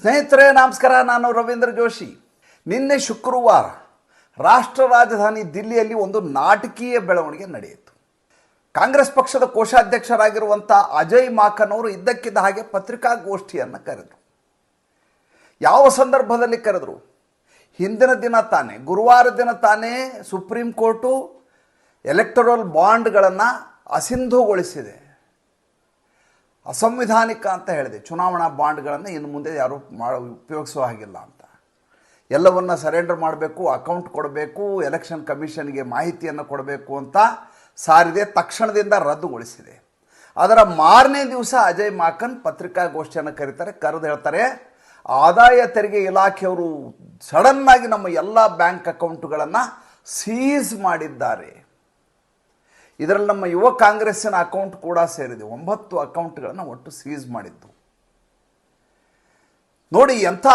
ಸ್ನೇಹಿತರೆ, ನಮಸ್ಕಾರ. ನಾನು ರವೀಂದ್ರ ಜೋಶಿ. ನಿನ್ನೆ ಶುಕ್ರವಾರ ರಾಷ್ಟ್ರ ರಾಜಧಾನಿ ದಿಲ್ಲಿಯಲ್ಲಿ ಒಂದು ನಾಟಕೀಯ ಬೆಳವಣಿಗೆ ನಡೆಯಿತು. ಕಾಂಗ್ರೆಸ್ ಪಕ್ಷದ ಕೋಶಾಧ್ಯಕ್ಷರಾಗಿರುವಂಥ ಅಜಯ್ ಮಾಕನ್ ಅವರು ಇದ್ದಕ್ಕಿದ್ದ ಹಾಗೆ ಪತ್ರಿಕಾಗೋಷ್ಠಿಯನ್ನು ಕರೆದರು. ಯಾವ ಸಂದರ್ಭದಲ್ಲಿ ಕರೆದರು? ಹಿಂದಿನ ದಿನ ತಾನೇ, ಗುರುವಾರ ದಿನ ತಾನೇ ಸುಪ್ರೀಂ ಕೋರ್ಟು ಎಲೆಕ್ಟರಲ್ ಬಾಂಡ್ಗಳನ್ನು ಅಸಿಂಧುಗೊಳಿಸಿದೆ. ಅಸಂವಿಧಾನಿಕ ಅಂತ ಹೇಳಿದೆ. ಚುನಾವಣಾ ಬಾಂಡ್ಗಳನ್ನು ಇನ್ನು ಮುಂದೆ ಯಾರೂ ಮಾಡ, ಉಪಯೋಗಿಸೋ ಹಾಗಿಲ್ಲ ಅಂತ. ಎಲ್ಲವನ್ನು ಸರೆಂಡರ್ ಮಾಡಬೇಕು ಅಕೌಂಟ್ ಕೊಡಬೇಕು ಎಲೆಕ್ಷನ್ ಕಮಿಷನ್ಗೆ ಮಾಹಿತಿಯನ್ನು ಕೊಡಬೇಕು ಅಂತ ಸಾರಿದೆ, ತಕ್ಷಣದಿಂದ ರದ್ದುಗೊಳಿಸಿದೆ. ಅದರ ಮಾರನೇ ದಿವಸ ಅಜಯ್ ಮಾಕನ್ ಪತ್ರಿಕಾಗೋಷ್ಠಿಯನ್ನು ಕರೀತಾರೆ, ಕರೆದು ಹೇಳ್ತಾರೆ, ಆದಾಯ ತೆರಿಗೆ ಇಲಾಖೆಯವರು ಸಡನ್ನಾಗಿ ನಮ್ಮ ಎಲ್ಲ ಬ್ಯಾಂಕ್ ಅಕೌಂಟ್ಗಳನ್ನು ಸೀಸ್ ಮಾಡಿದ್ದಾರೆ. ಇದರಲ್ಲಿ ನಮ್ಮ ಯುವ ಕಾಂಗ್ರೆಸ್ಸಿನ ಅಕೌಂಟ್ ಕೂಡ ಸೇರಿದೆ. ಒಂಬತ್ತು ಅಕೌಂಟ್ಗಳನ್ನು ಒಟ್ಟು ಸೀಸ್ ಮಾಡಿದ್ದು. ನೋಡಿ, ಎಂಥ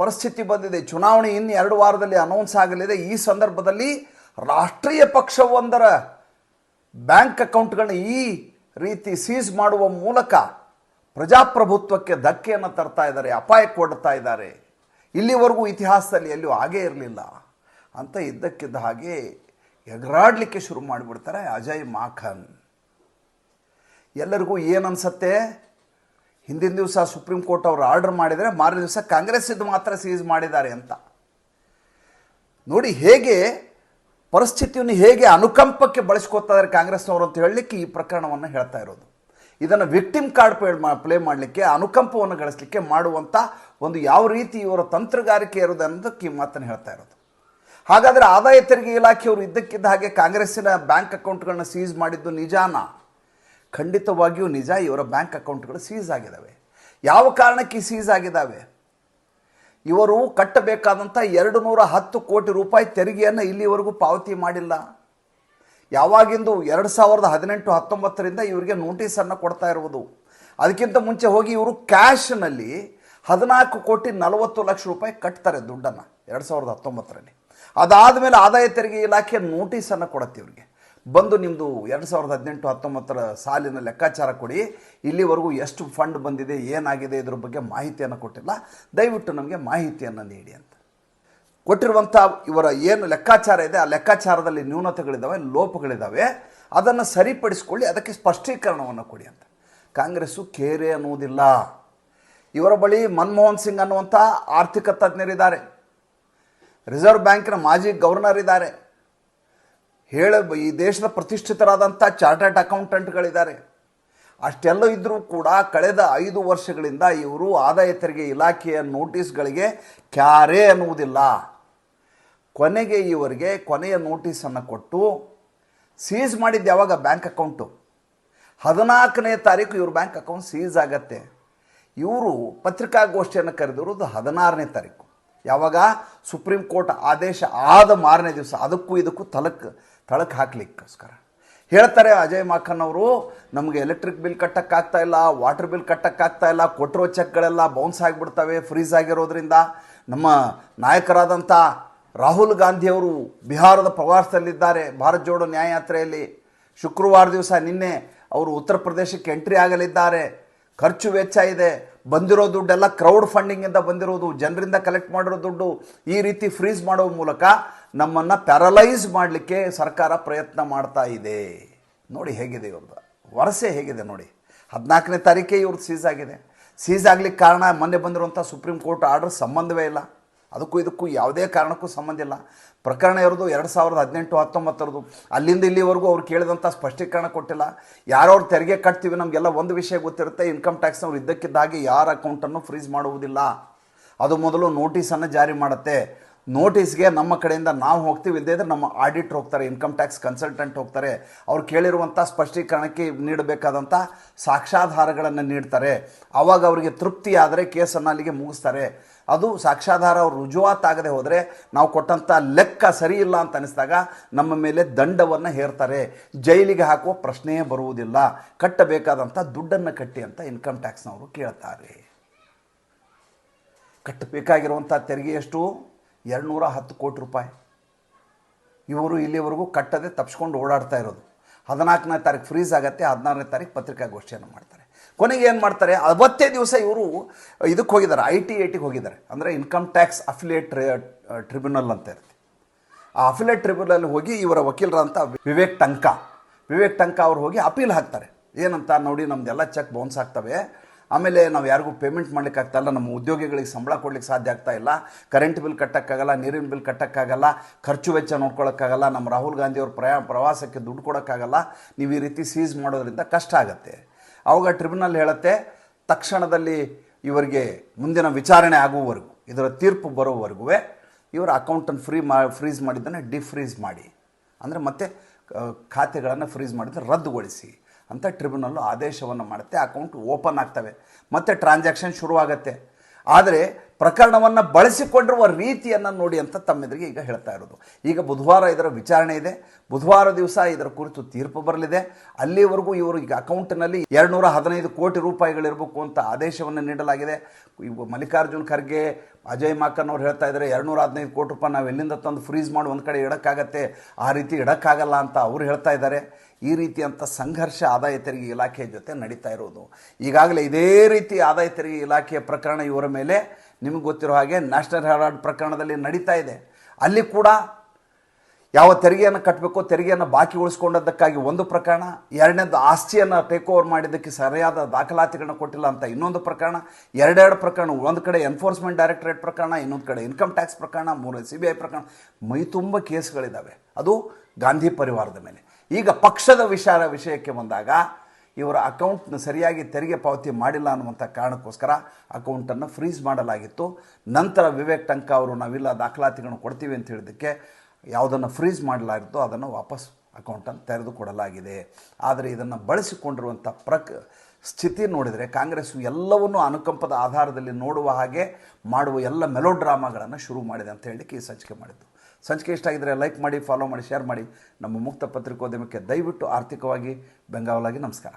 ಪರಿಸ್ಥಿತಿ ಬಂದಿದೆ. ಚುನಾವಣೆ ಇನ್ನು ಎರಡು ವಾರದಲ್ಲಿ ಅನೌನ್ಸ್ ಆಗಲಿದೆ. ಈ ಸಂದರ್ಭದಲ್ಲಿ ರಾಷ್ಟ್ರೀಯ ಪಕ್ಷವೊಂದರ ಬ್ಯಾಂಕ್ ಅಕೌಂಟ್ಗಳನ್ನ ಈ ರೀತಿ ಸೀಸ್ ಮಾಡುವ ಮೂಲಕ ಪ್ರಜಾಪ್ರಭುತ್ವಕ್ಕೆ ಧಕ್ಕೆಯನ್ನು ತರ್ತಾ ಇದ್ದಾರೆ, ಅಪಾಯ ಕೊಡ್ತಾ ಇದ್ದಾರೆ. ಇಲ್ಲಿವರೆಗೂ ಇತಿಹಾಸದಲ್ಲಿ ಎಲ್ಲೂ ಆಗೇ ಇರಲಿಲ್ಲ. ಅಂತ ಇದ್ದಕ್ಕಿದ್ದ ಹಾಗೆ ಎಗರಾಡಲಿಕ್ಕೆ ಶುರು ಮಾಡಿಬಿಡ್ತಾರೆ ಅಜಯ್ ಮಾಖನ್. ಎಲ್ಲರಿಗೂ ಏನು ಅನ್ಸತ್ತೆ ಹಿಂದಿನ ದಿವಸ ಸುಪ್ರೀಂ ಕೋರ್ಟ್ ಅವರು ಆರ್ಡರ್ ಮಾಡಿದರೆ ಮಾರನೇ ದಿವಸ ಕಾಂಗ್ರೆಸ್ ಇದು ಮಾತ್ರ ಸೀಸ್ ಮಾಡಿದ್ದಾರೆ ಅಂತ. ನೋಡಿ ಹೇಗೆ ಪರಿಸ್ಥಿತಿಯನ್ನು ಹೇಗೆ ಅನುಕಂಪಕ್ಕೆ ಬಳಸ್ಕೋತಾರೆ ಕಾಂಗ್ರೆಸ್ನವರು ಅಂತ ಹೇಳಲಿಕ್ಕೆ ಈ ಪ್ರಕರಣವನ್ನು ಹೇಳ್ತಾ ಇರೋದು. ಇದನ್ನು ವಿಕ್ಟಿಮ್ ಕಾರ್ಡ್ ಪ್ಲೇ ಪ್ಲೇ ಮಾಡಲಿಕ್ಕೆ, ಅನುಕಂಪವನ್ನು ಗಳಿಸಲಿಕ್ಕೆ ಮಾಡುವಂಥ ಒಂದು ಯಾವ ರೀತಿ ಇವರ ತಂತ್ರಗಾರಿಕೆ ಇರೋದು ಅನ್ನೋದಕ್ಕೆ ಈ ಮಾತನ್ನು ಹೇಳ್ತಾ ಇರೋದು. ಹಾಗಾದರೆ ಆದಾಯ ತೆರಿಗೆ ಇಲಾಖೆಯವರು ಇದ್ದಕ್ಕಿದ್ದ ಹಾಗೆ ಕಾಂಗ್ರೆಸ್ಸಿನ ಬ್ಯಾಂಕ್ ಅಕೌಂಟ್ಗಳನ್ನ ಸೀಸ್ ಮಾಡಿದ್ದು ನಿಜಾನ? ಖಂಡಿತವಾಗಿಯೂ ನಿಜ, ಇವರ ಬ್ಯಾಂಕ್ ಅಕೌಂಟ್ಗಳು ಸೀಸ್ ಆಗಿದ್ದಾವೆ ಯಾವ ಕಾರಣಕ್ಕೆ ಸೀಸ್ ಆಗಿದ್ದಾವೆ ಇವರು ಕಟ್ಟಬೇಕಾದಂಥ ಎರಡು ನೂರ ಹತ್ತು ಕೋಟಿ ರೂಪಾಯಿ ತೆರಿಗೆಯನ್ನು ಇಲ್ಲಿವರೆಗೂ ಪಾವತಿ ಮಾಡಿಲ್ಲ. ಯಾವಾಗಿಂದು ಎರಡು ಸಾವಿರದ ಹದಿನೆಂಟು ಹತ್ತೊಂಬತ್ತರಿಂದ ಇವರಿಗೆ ನೋಟಿಸನ್ನು ಕೊಡ್ತಾ ಇರುವುದು. ಅದಕ್ಕಿಂತ ಮುಂಚೆ ಹೋಗಿ ಇವರು ಕ್ಯಾಶ್ನಲ್ಲಿ ಹದಿನಾಲ್ಕು ಕೋಟಿ ನಲವತ್ತು ಲಕ್ಷ ರೂಪಾಯಿ ಕಟ್ತಾರೆ ದುಡ್ಡನ್ನು ಎರಡು ಸಾವಿರದ ಹತ್ತೊಂಬತ್ತರಲ್ಲಿ. ಅದಾದಮೇಲೆ ಆದಾಯ ತೆರಿಗೆ ಇಲಾಖೆ ನೋಟಿಸನ್ನು ಕೊಡತ್ತೆ ಇವ್ರಿಗೆ. ಬಂದು ನಿಮ್ಮದು ಎರಡು ಸಾವಿರದ ಹದಿನೆಂಟು, ಹತ್ತೊಂಬತ್ತರ ಸಾಲಿನ ಲೆಕ್ಕಾಚಾರ ಕೊಡಿ. ಇಲ್ಲಿವರೆಗೂ ಎಷ್ಟು ಫಂಡ್ ಬಂದಿದೆ, ಏನಾಗಿದೆ ಇದ್ರ ಬಗ್ಗೆ ಮಾಹಿತಿಯನ್ನು ಕೊಟ್ಟಿಲ್ಲ. ದಯವಿಟ್ಟು ನಮಗೆ ಮಾಹಿತಿಯನ್ನು ನೀಡಿ ಅಂತ. ಕೊಟ್ಟಿರುವಂಥ ಇವರ ಏನು ಲೆಕ್ಕಾಚಾರ ಇದೆ, ಆ ಲೆಕ್ಕಾಚಾರದಲ್ಲಿ ನ್ಯೂನತೆಗಳಿದ್ದಾವೆ ಲೋಪಗಳಿದ್ದಾವೆ ಅದನ್ನು ಸರಿಪಡಿಸ್ಕೊಳ್ಳಿ, ಅದಕ್ಕೆ ಸ್ಪಷ್ಟೀಕರಣವನ್ನು ಕೊಡಿ ಅಂತ. ಕಾಂಗ್ರೆಸ್ಸು ಕೇರೆ ಅನ್ನುವುದಿಲ್ಲ. ಇವರ ಬಳಿ ಮನಮೋಹನ್ ಸಿಂಗ್ ಅನ್ನುವಂಥ ಆರ್ಥಿಕ ತಜ್ಞರಿದ್ದಾರೆ. ರಿಸರ್ವ್ ಬ್ಯಾಂಕಿನ ಮಾಜಿ ಗವರ್ನರ್ ಇದ್ದಾರೆ. ಹೇಳ, ಈ ದೇಶದ ಪ್ರತಿಷ್ಠಿತರಾದಂಥ ಚಾರ್ಟರ್ಡ್ ಅಕೌಂಟೆಂಟ್ಗಳಿದ್ದಾರೆ. ಅಷ್ಟೆಲ್ಲ ಇದ್ದರೂ ಕೂಡ ಕಳೆದ ಐದು ವರ್ಷಗಳಿಂದ ಇವರು ಆದಾಯ ತೆರಿಗೆ ಇಲಾಖೆಯ ನೋಟಿಸ್ಗಳಿಗೆ ಕ್ಯಾರೇ ಅನ್ನುವುದಿಲ್ಲ. ಕೊನೆಗೆ ಇವರಿಗೆ ಕೊನೆಯ ನೋಟಿಸನ್ನು ಕೊಟ್ಟು ಸೀಸ್ ಮಾಡಿದ್ದು ಯಾವಾಗ? Bank account. ಹದಿನಾಲ್ಕನೇ ತಾರೀಕು ಇವ್ರ ಬ್ಯಾಂಕ್ ಅಕೌಂಟ್ ಸೀಸ್ ಆಗತ್ತೆ. ಇವರು ಪತ್ರಿಕಾಗೋಷ್ಠಿಯನ್ನು ಕರೆದಿರೋದು ಹದಿನಾರನೇ ತಾರೀಕು. ಯಾವಾಗ? ಸುಪ್ರೀಂ ಕೋರ್ಟ್ ಆದೇಶ ಆದ ಮಾರನೇ ದಿವಸ. ಅದಕ್ಕೂ ಇದಕ್ಕೂ ತಲಕ್, ತಳಕ್ ಹಾಕ್ಲಿಕ್ಕೋಸ್ಕರ. ಹೇಳ್ತಾರೆ ಅಜಯ್ ಮಾಖನ್ ಅವರು ನಮಗೆ ಎಲೆಕ್ಟ್ರಿಕ್ ಬಿಲ್ ಕಟ್ಟಕ್ಕಾಗ್ತಾ ಇಲ್ಲ, ವಾಟರ್ ಬಿಲ್ ಕಟ್ಟಕ್ಕಾಗ್ತಾ ಇಲ್ಲ, ಕೊಟ್ಟಿರೋ ಚೆಕ್ಗಳೆಲ್ಲ ಬೌನ್ಸ್ ಆಗಿಬಿಡ್ತವೆ, ಫ್ರೀಸ್ ಆಗಿರೋದ್ರಿಂದ. ನಮ್ಮ ನಾಯಕರಾದಂಥ ರಾಹುಲ್ ಗಾಂಧಿಯವರು ಬಿಹಾರದ ಪ್ರವಾಸದಲ್ಲಿದ್ದಾರೆ, ಭಾರತ್ ಜೋಡೋ ನ್ಯಾಯಯಾತ್ರೆಯಲ್ಲಿ. ಶುಕ್ರವಾರ ದಿವಸ ನಿನ್ನೆ ಅವರು ಉತ್ತರ ಪ್ರದೇಶಕ್ಕೆ ಎಂಟ್ರಿ ಆಗಲಿದ್ದಾರೆ. ಖರ್ಚು ವೆಚ್ಚ ಇದೆ. ಬಂದಿರೋ ದುಡ್ಡೆಲ್ಲ ಕ್ರೌಡ್ ಫಂಡಿಂಗಿಂದ ಬಂದಿರೋದು, ಜನರಿಂದ ಕಲೆಕ್ಟ್ ಮಾಡಿರೋ ದುಡ್ಡು ಈ ರೀತಿ ಫ್ರೀಸ್ ಮಾಡೋ ಮೂಲಕ ನಮ್ಮನ್ನು ಪ್ಯಾರಲೈಸ್ ಮಾಡಲಿಕ್ಕೆ ಸರ್ಕಾರ ಪ್ರಯತ್ನ ಮಾಡ್ತಾ ಇದೆ. ನೋಡಿ ಹೇಗಿದೆ ಇವ್ರದ್ದು. ವರಸೆ ಹೇಗಿದೆ ನೋಡಿ. ಹದಿನಾಲ್ಕನೇ ತಾರೀಕೆ ಇವ್ರದ್ದು ಸೀಸ್ ಆಗಿದೆ. ಸೀಸ್ ಆಗ್ಲಿಕ್ಕೆ ಕಾರಣ ಮೊನ್ನೆ ಬಂದಿರುವಂಥ ಸುಪ್ರೀಂ ಕೋರ್ಟ್ ಆರ್ಡರ್ ಸಂಬಂಧವೇ ಇಲ್ಲ. ಅದಕ್ಕೂ ಇದಕ್ಕೂ ಯಾವುದೇ ಕಾರಣಕ್ಕೂ ಸಂಬಂಧ ಇಲ್ಲ. ಪ್ರಕರಣ ಇರೋದು ಎರಡು ಸಾವಿರದ ಹದಿನೆಂಟು ಹತ್ತೊಂಬತ್ತರದು ಅಲ್ಲಿಂದ ಇಲ್ಲಿವರೆಗೂ ಅವ್ರು ಕೇಳಿದಂಥ ಸ್ಪಷ್ಟೀಕರಣ ಕೊಟ್ಟಿಲ್ಲ. ಯಾರವ್ರು ತೆರಿಗೆ ಕಟ್ತೀವಿ, ನಮಗೆಲ್ಲ ಒಂದು ವಿಷಯ ಗೊತ್ತಿರುತ್ತೆ ಇನ್ಕಮ್ ಟ್ಯಾಕ್ಸ್ನವ್ರು ಇದ್ದಕ್ಕಿದ್ದ ಹಾಗೆ ಯಾರ ಅಕೌಂಟನ್ನು ಫ್ರೀಸ್ ಮಾಡುವುದಿಲ್ಲ. ಅದು ಮೊದಲು ನೋಟಿಸನ್ನು ಜಾರಿ ಮಾಡುತ್ತೆ. ನೋಟಿಸ್ಗೆ ನಮ್ಮ ಕಡೆಯಿಂದ ನಾವು ಹೋಗ್ತೀವಿ. ಇಲ್ಲದೇ ಇದ್ರೆ ನಮ್ಮ ಆಡಿಟ್ ಹೋಗ್ತಾರೆ ಇನ್ಕಮ್ ಟ್ಯಾಕ್ಸ್ ಕನ್ಸಲ್ಟೆಂಟ್ ಹೋಗ್ತಾರೆ. ಅವ್ರು ಕೇಳಿರುವಂಥ ಸ್ಪಷ್ಟೀಕರಣಕ್ಕೆ ನೀಡಬೇಕಾದಂಥ ಸಾಕ್ಷ್ಯಾಧಾರಗಳನ್ನು ನೀಡ್ತಾರೆ. ಆವಾಗ ಅವರಿಗೆ ತೃಪ್ತಿ ಆದರೆ ಕೇಸನ್ನು ಅಲ್ಲಿಗೆ ಮುಗಿಸ್ತಾರೆ. ಅದು ಸಾಕ್ಷ್ಯಾಧಾರ ಅವ್ರು ರುಜುವಾತಾಗದೆ ಹೋದರೆ ನಾವು ಕೊಟ್ಟಂಥ ಲೆಕ್ಕ ಸರಿ ಇಲ್ಲ ಅಂತ ಅನಿಸಿದಾಗ ನಮ್ಮ ಮೇಲೆ ದಂಡವನ್ನು ಹೇರ್ತಾರೆ. ಜೈಲಿಗೆ ಹಾಕುವ ಪ್ರಶ್ನೆಯೇ ಬರುವುದಿಲ್ಲ. ಕಟ್ಟಬೇಕಾದಂಥ ದುಡ್ಡನ್ನು ಕಟ್ಟಿ ಅಂತ ಇನ್ಕಮ್ ಟ್ಯಾಕ್ಸ್ನವರು ಕೇಳ್ತಾರೆ. ಕಟ್ಟಬೇಕಾಗಿರುವಂಥ ತೆರಿಗೆ ಎಷ್ಟು? ಎರಡುನೂರ ಹತ್ತು ಕೋಟಿ ರೂಪಾಯಿ. ಇವರು ಇಲ್ಲಿವರೆಗೂ ಕಟ್ಟದೆ ತಪ್ಪಿಸ್ಕೊಂಡು ಓಡಾಡ್ತಾ ಇರೋದು. ಹದಿನಾಲ್ಕನೇ ತಾರೀಕು ಫ್ರೀಸ್ ಆಗುತ್ತೆ, ಹದಿನಾರನೇ ತಾರೀಕು ಪತ್ರಿಕಾಗೋಷ್ಠಿಯನ್ನು ಮಾಡ್ತಾರೆ. ಕೊನೆಗೆ ಏನು ಮಾಡ್ತಾರೆ? ಅವತ್ತೇ ದಿವಸ ಇವರು ಇದಕ್ಕೆ ಹೋಗಿದ್ದಾರೆ ಐ ಟಿ ಐ ಟಿಗೆ ಹೋಗಿದ್ದಾರೆ. ಅಂದರೆ ಇನ್ಕಮ್ ಟ್ಯಾಕ್ಸ್ ಅಫಿಲಿಯೇಟ್ ಟ್ರಿಬ್ಯುನಲ್ ಅಂತ ಇರುತ್ತೆ. ಆ ಅಫಿಲೇಟ್ ಟ್ರಿಬ್ಯುನಲ್ ಹೋಗಿ ಇವರ ವಕೀಲರಂತ ವಿವೇಕ್ ಟಂಕ. ವಿವೇಕ್ ಟಂಕ ಅವ್ರು ಹೋಗಿ ಅಪೀಲ್ ಹಾಕ್ತಾರೆ. ಏನಂತ ನೋಡಿ ನಮ್ದೆಲ್ಲ ಚೆಕ್ ಬೌನ್ಸ್ ಆಗ್ತವೆ. ಆಮೇಲೆ ನಾವು ಯಾರಿಗೂ ಪೇಮೆಂಟ್ ಮಾಡ್ಲಿಕ್ಕೆ ಆಗ್ತಾ ಇಲ್ಲ, ನಮ್ಮ ಉದ್ಯೋಗಿಗಳಿಗೆ ಸಂಬಳ ಕೊಡ್ಲಿಕ್ಕೆ ಸಾಧ್ಯ ಆಗ್ತಾ ಇಲ್ಲ ಕರೆಂಟ್ ಬಿಲ್ ಕಟ್ಟೋಕ್ಕಾಗಲ್ಲ, ನೀರಿನ ಬಿಲ್ ಕಟ್ಟೋಕ್ಕಾಗಲ್ಲ, ಖರ್ಚು ವೆಚ್ಚ ನೋಡ್ಕೊಳ್ಳೋಕ್ಕಾಗಲ್ಲ ನಮ್ಮ ರಾಹುಲ್ ಗಾಂಧಿ ಅವ್ರ ಪ್ರಯಾ, ಪ್ರವಾಸಕ್ಕೆ ದುಡ್ಡು ಕೊಡೋಕ್ಕಾಗಲ್ಲ, ನೀವು ಈ ರೀತಿ ಸೀಸ್ ಮಾಡೋದ್ರಿಂದ ಕಷ್ಟ ಆಗುತ್ತೆ. ಅವಾಗ ಟ್ರಿಬ್ಯುನಲ್ ಹೇಳುತ್ತೆ, ತಕ್ಷಣದಲ್ಲಿ ಇವರಿಗೆ ಮುಂದಿನ ವಿಚಾರಣೆ ಆಗುವವರೆಗೂ, ಇದರ ತೀರ್ಪು ಬರೋವರೆಗೂ ಇವರ ಅಕೌಂಟನ್ನು ಫ್ರೀ ಮಾ ಫ್ರೀಸ್ ಮಾಡಿದ್ದನ್ನು ಡಿಫ್ರೀಸ್ ಮಾಡಿ. ಅಂದರೆ ಮತ್ತೆ ಖಾತೆಗಳನ್ನು ಫ್ರೀಸ್ ಮಾಡಿದ್ರೆ ರದ್ದುಗೊಳಿಸಿ. ಅಂತ ಟ್ರಿಬ್ಯುನಲ್ಲು ಆದೇಶವನ್ನು ಮಾಡುತ್ತೆ ಅಕೌಂಟ್ ಓಪನ್ ಆಗ್ತವೆ. ಮತ್ತೆ ಟ್ರಾನ್ಸಾಕ್ಷನ್ ಶುರುವಾಗತ್ತೆ. ಆದರೆ ಪ್ರಕರಣವನ್ನು ಬಳಸಿಕೊಂಡಿರುವ ರೀತಿಯನ್ನು ನೋಡಿ ಅಂತ ತಮ್ಮೆದುರಿಗೆ ಈಗ ಹೇಳ್ತಾ ಇರೋದು. ಈಗ ಬುಧವಾರ ಇದರ ವಿಚಾರಣೆ ಇದೆ. ಬುಧವಾರ ದಿವಸ ಇದರ ಕುರಿತು ತೀರ್ಪು ಬರಲಿದೆ. ಅಲ್ಲಿವರೆಗೂ ಇವರು ಈಗ ಅಕೌಂಟ್ನಲ್ಲಿ ಎರಡುನೂರ ಹದಿನೈದು ಕೋಟಿ ರೂಪಾಯಿಗಳಿರಬೇಕು ಅಂತ ಆದೇಶವನ್ನು ನೀಡಲಾಗಿದೆ. ಮಲ್ಲಿಕಾರ್ಜುನ್ ಖರ್ಗೆ, ಅಜಯ್ ಮಾಕನ್ ಅವ್ರು ಹೇಳ್ತಾ ಇದ್ದಾರೆ, ಎರಡುನೂರ ಹದಿನೈದು ಕೋಟಿ ರೂಪಾಯಿ ನಾವು ಎಲ್ಲಿಂದ ತಂದು ಫ್ರೀಸ್ ಮಾಡಿ, ಒಂದು ಕಡೆ ಇಡೋಕ್ಕಾಗತ್ತೆ, ಆ ರೀತಿ ಇಡೋಕ್ಕಾಗಲ್ಲ ಅಂತ ಅವರು ಹೇಳ್ತಾ ಇದ್ದಾರೆ. ಈ ರೀತಿಯಂಥ ಸಂಘರ್ಷ ಆದಾಯ ತೆರಿಗೆ ಇಲಾಖೆಯ ಜೊತೆ ನಡೀತಾ ಇರೋದು. ಈಗಾಗಲೇ ಇದೇ ರೀತಿ ಆದಾಯ ತೆರಿಗೆ ಇಲಾಖೆಯ ಪ್ರಕರಣ ಇವರ ಮೇಲೆ ನಿಮಗೆ ಗೊತ್ತಿರೋ ಹಾಗೆ ನ್ಯಾಷನಲ್ ಹೆರಾಲ್ಡ್ ಪ್ರಕರಣದಲ್ಲಿ ನಡೀತಾ ಇದೆ. ಅಲ್ಲಿ ಕೂಡ ಯಾವ ತೆರಿಗೆಯನ್ನು ಕಟ್ಟಬೇಕು ತೆರಿಗೆಯನ್ನು ಬಾಕಿ ಉಳಿಸ್ಕೊಂಡದ್ದಕ್ಕಾಗಿ ಒಂದು ಪ್ರಕರಣ, ಎರಡನೇದು ಆಸ್ತಿಯನ್ನು ಟೇಕ್ ಓವರ್ ಮಾಡಿದ್ದಕ್ಕೆ ಸರಿಯಾದ ದಾಖಲಾತಿಗಳನ್ನ ಕೊಟ್ಟಿಲ್ಲ ಅಂತ ಇನ್ನೊಂದು ಪ್ರಕರಣ, ಎರಡೆರಡು ಪ್ರಕರಣ, ಒಂದು ಕಡೆ ಎನ್ಫೋರ್ಸ್ಮೆಂಟ್ ಡೈರೆಕ್ಟರೇಟ್ ಪ್ರಕರಣ, ಇನ್ನೊಂದು ಕಡೆ ಇನ್ಕಮ್ ಟ್ಯಾಕ್ಸ್ ಪ್ರಕರಣ, ಮೂರು ಸಿ ಬಿ ಐ ಪ್ರಕರಣ, ಮೈ ತುಂಬ ಕೇಸ್ಗಳಿದ್ದಾವೆ. ಅದು ಗಾಂಧಿ ಪರಿವಾರದ ಮೇಲೆ. ಈಗ ಪಕ್ಷದ ವಿಚಾರ ವಿಷಯಕ್ಕೆ ಬಂದಾಗ ಇವರ ಅಕೌಂಟ್ನ ಸರಿಯಾಗಿ ತೆರಿಗೆ ಪಾವತಿ ಮಾಡಿಲ್ಲ ಅನ್ನುವಂಥ ಕಾರಣಕ್ಕೋಸ್ಕರ ಅಕೌಂಟನ್ನು ಫ್ರೀಸ್ ಮಾಡಲಾಗಿತ್ತು. ನಂತರ ವಿವೇಕ್ ಟಂಕ ಅವರು ನಾವಿಲ್ಲ ದಾಖಲಾತಿಗಳನ್ನು ಕೊಡ್ತೀವಿ ಅಂತ ಹೇಳಿದ್ದಕ್ಕೆ ಯಾವುದನ್ನು ಫ್ರೀಸ್ ಮಾಡಲಾಗಿತ್ತೋ ಅದನ್ನು ವಾಪಸ್ ಅಕೌಂಟನ್ನು ತೆರೆದುಕೊಡಲಾಗಿದೆ ಆದರೆ ಇದನ್ನು ಬಳಸಿಕೊಂಡಿರುವಂಥ ಪ್ರಕ್ ಸ್ಥಿತಿ ನೋಡಿದರೆ ಕಾಂಗ್ರೆಸ್ಸು ಎಲ್ಲವನ್ನೂ ಅನುಕಂಪದ ಆಧಾರದಲ್ಲಿ ನೋಡುವ ಹಾಗೆ ಮಾಡುವ ಎಲ್ಲ ಮೆಲೋ ಡ್ರಾಮಾಗಳನ್ನು ಶುರು ಮಾಡಿದೆ ಅಂತ ಹೇಳಲಿಕ್ಕೆ ಈ ಸಂಚಿಕೆ ಮಾಡಿದ್ದು. ಸಂಚಿಕೆ ಇಷ್ಟ ಆಗಿದ್ದರೆ ಲೈಕ್ ಮಾಡಿ ಫಾಲೋ ಮಾಡಿ ಶೇರ್ ಮಾಡಿ. ನಮ್ಮ ಮುಕ್ತ ಪತ್ರಿಕೋದ್ಯಮಕ್ಕೆ ದಯವಿಟ್ಟು ಆರ್ಥಿಕವಾಗಿ ಬೆಂಗಾವಲಾಗಿ ನಮಸ್ಕಾರ.